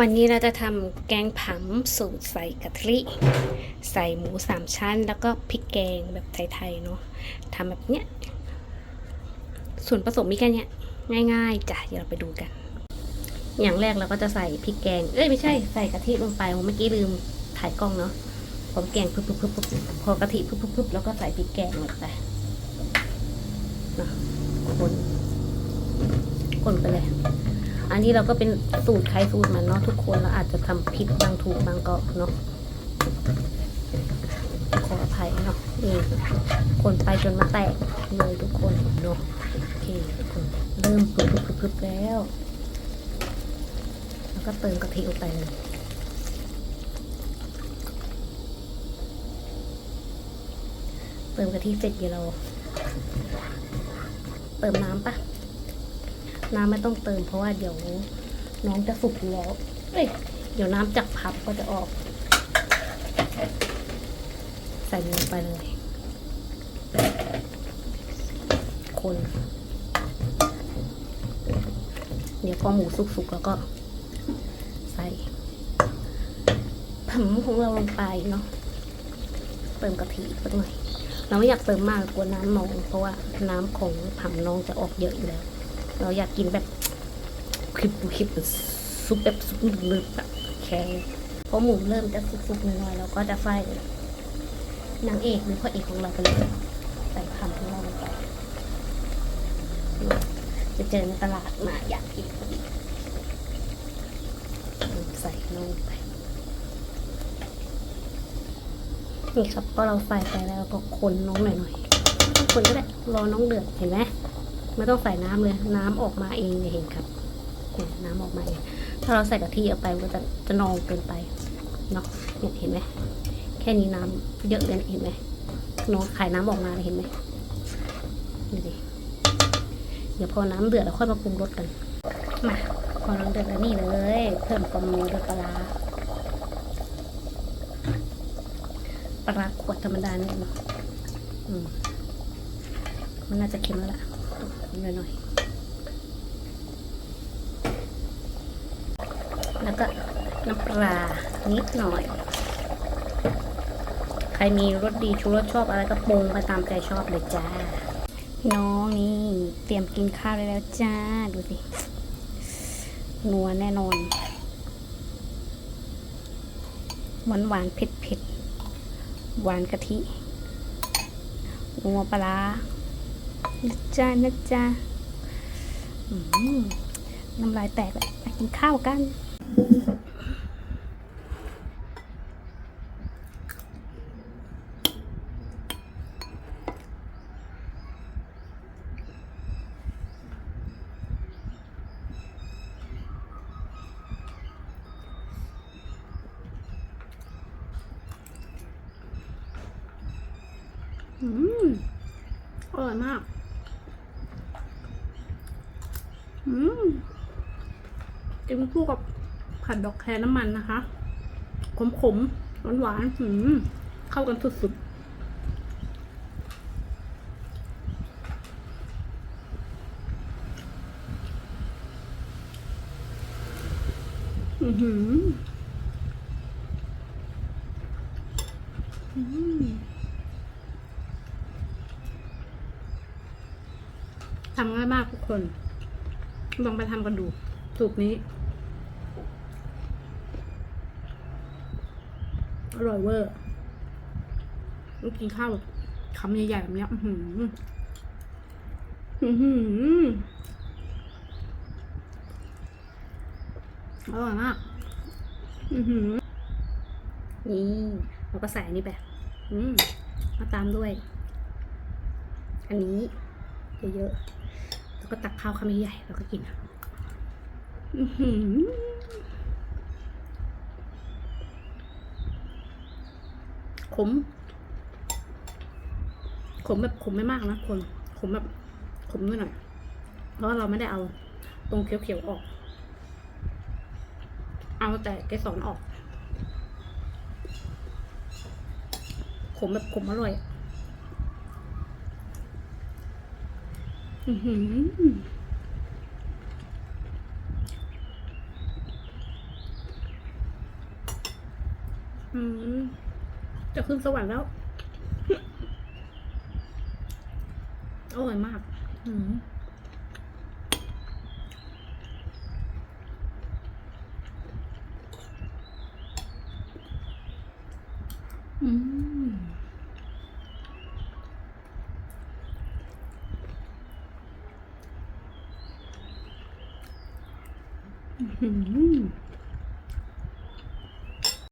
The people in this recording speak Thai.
วันนี้เราจะทำแกงผำสูตรใส่กะทิ ใส่หมูสามชั้น แล้วก็พริกแกงแบบไทยๆเนาะทำแบบเนี้ย ส่วนผสมมีแค่เนี้ย ง่ายๆจ้ะเดี๋ยวเราไปดูกัน อย่างแรกเราก็จะใส่พริกแกง เอ้ยไม่ใช่ใส่กะทิลงไปผมเมื่อกี้ลืมถ่ายกล้องเนาะพอแกงปุ๊บปุ๊บปุ๊บปุ๊บพอกะทิปุ๊บปุ๊บปุ๊บแล้วก็ใส่พริกแกงลงไปนะคนคนไปเลย อันนี้เราก็เป็นสูตรใครสูตรมันเนาะทุกคนเราอาจจะทำผิดบางถูกบางก็เนาะขออภัยเนาะนี่คนไปจนมาแตกเลยทุกคนเนาะโอเคทุกคนเริ่มพึบพึบพึบแล้ว แล้วก็เติมกะทิลงไปเลยเติมกะทิเสร็จเดี๋ยวเรา เติมน้ำปะ น้ำไม่ต้องเติม เพราะว่าเดี๋ยวน้องจะสุกแล้วเอ้ยเดี๋ยวน้ำจากผับก็จะออก ใส่ลงไปเลย คน เดี๋ยวพอหมูสุกๆแล้วก็ใส่ผัมของเราลงไปเนาะเติมกะทิสักหน่อยเราไม่อยากเติมมากกลัวน้ำนอง เพราะว่าน้ำของผัมน้องจะออกเยอะอยู่แล้ว เราอยากกินแบบคลิปคลิปซุปแบบซุปลึกๆแบบแค่พอหมูเริ่มจะสุกๆหน่อยๆเราก็จะใส่นางเอกหรือพระเอกของเราไปเลยใส่คำของเราลงไปจะเจอในตลาดมาอยากกินพอดีใส่ลงไปนี่ครับก็เราใส่ไปแล้วก็คนน้องหน่อยๆคนก็ได้รอน้องเดือดเห็นไหม ไม่ต้องใส่น้ำเลย น้ำออกมาเองเนี่ยเห็นครับเนี่ยน้ำออกมาเองถ้าเราใส่กะทิออกไปมันก็จะจะนองเกินไปเนาะเนี่ยเห็นไหมแค่นี้น้ำเยอะเลยเนี่ยเห็นไหมน้องขายน้ำออกมาเลยเห็นไหมดูดิเดี๋ยวพอน้ำเดือดเราค่อยมาปรุงรสกันมาพอน้ำเดือดแล้วนี่เลย เพิ่มความนัวด้วยปลาปลาขวดธรรมดาเนี่ยเนาะมันน่าจะเค็มแล้วล่ะ หน่อยๆแล้วก็น้ำปลานิดหน่อย ใครมีรสดีชูรสชอบอะไรก็ปรุงไปตามใจชอบเลยจ้า น้องนี่เตรียมกินข้าวได้แล้วจ้า ดูสิ นัวแน่นอน หวานหวานเผ็ดเผ็ดหวานกะทินัวปลาร้า นะจ๊ะนะจ๊ะน้ำลายแตกเลยไปกินข้าวกัน อืมอร่อยมาก อืม กินคู่กับผัดดอกแครน้ำมันนะคะ ขมๆหวานๆอืมเข้ากันสุดๆ อือหือทำง่ายมากทุกคน ลองไปทำกันดู สูตรนี้ อร่อยเวอร์ต้องกินข้าวแบบคำใหญ่ๆแบบเนี้ยอือหืออือหืออร่อยมากอือหือนี่เราก็ใส่อันนี้ไปอืมมาตามด้วย อันนี้ เยอะๆ ก็ตักข้าวคำใหญ่ๆแล้วก็กินอือหือขม ขมแบบขมไม่มากนะคน ขมแบบขมนิดหน่อย เพราะเราไม่ได้เอาตรงเขียวๆออก เอาแต่เกสรออก ขมแบบขมอร่อย อืมจะขึ้นสวรรค์แล้ว อร่อยมาก อืมอืม อืม